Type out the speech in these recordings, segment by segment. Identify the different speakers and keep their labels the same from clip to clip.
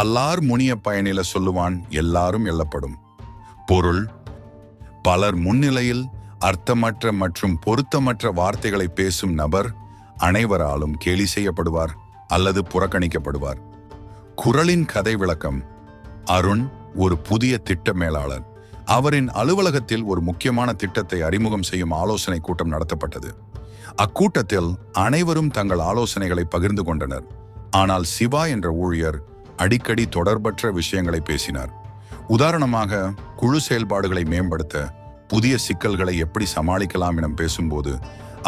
Speaker 1: அல்லார் முனிய பயனில சொல்லுவான் எல்லாரும் எல்லப்படும் பொருள் பலர் முன்னிலையில் அர்த்தமற்ற மற்றும் பொருத்தமற்ற வார்த்தைகளை பேசும் நபர் அனைவராலும் கேலி செய்யப்படுவார் அல்லது புறக்கணிக்கப்படுவார். குரலின் கதை விளக்கம் அருண் ஒரு புதிய திட்ட மேலாளர். அவரின் அலுவலகத்தில் ஒரு முக்கியமான திட்டத்தை அறிமுகம் செய்யும் ஆலோசனை கூட்டம் நடத்தப்பட்டது. அக்கூட்டத்தில் அனைவரும் தங்கள் ஆலோசனைகளை பகிர்ந்து கொண்டனர். ஆனால் சிவா என்ற ஊழியர் அடிக்கடி தொடர்பற்ற விஷயங்களை பேசினார். உதாரணமாக குழு செயல்பாடுகளை மேம்படுத்த புதிய சிக்கல்களை எப்படி சமாளிக்கலாம் என பேசும்போது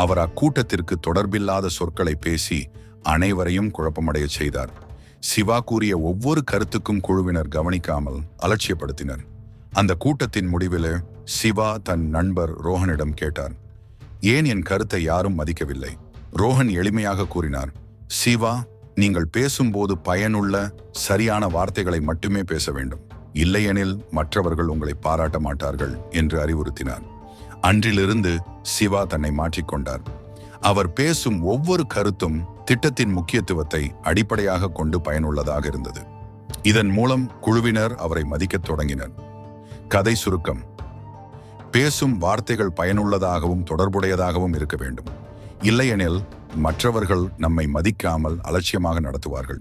Speaker 1: அவர் அக்கூட்டத்திற்கு தொடர்பில்லாத சொற்களை பேசி அனைவரையும் குழப்பமடைய செய்தார். சிவா கூறிய ஒவ்வொரு கருத்துக்கும் குழுவினர் கவனிக்காமல் அலட்சியப்படுத்தினர். அந்த கூட்டத்தின் முடிவில் சிவா தன் நண்பர் ரோஹனிடம் கேட்டார். ஏன் என் கருத்தை யாரும் மதிக்கவில்லை? ரோஹன் எளிமையாக கூறினார். சிவா நீங்கள் பேசும்போது பயனுள்ள சரியான வார்த்தைகளை மட்டுமே பேச வேண்டும். இல்லையெனில் மற்றவர்கள் உங்களை பாராட்ட மாட்டார்கள் என்று அறிவுறுத்தினார். அன்றிலிருந்து சிவா தன்னை மாற்றிக்கொண்டார் அவர் பேசும் ஒவ்வொரு கருத்தும் திட்டத்தின் முக்கியத்துவத்தை அடிப்படையாக கொண்டு பயனுள்ளதாக இருந்தது. இதன் மூலம் குழுவினர் அவரை மதிக்கத் தொடங்கினர். கதை சுருக்கம். பேசும் வார்த்தைகள் பயனுள்ளதாகவும் தொடர்புடையதாகவும் இருக்க வேண்டும். இல்லையெனில் மற்றவர்கள் நம்மை மதிக்காமல் அலட்சியமாக நடத்துவார்கள்.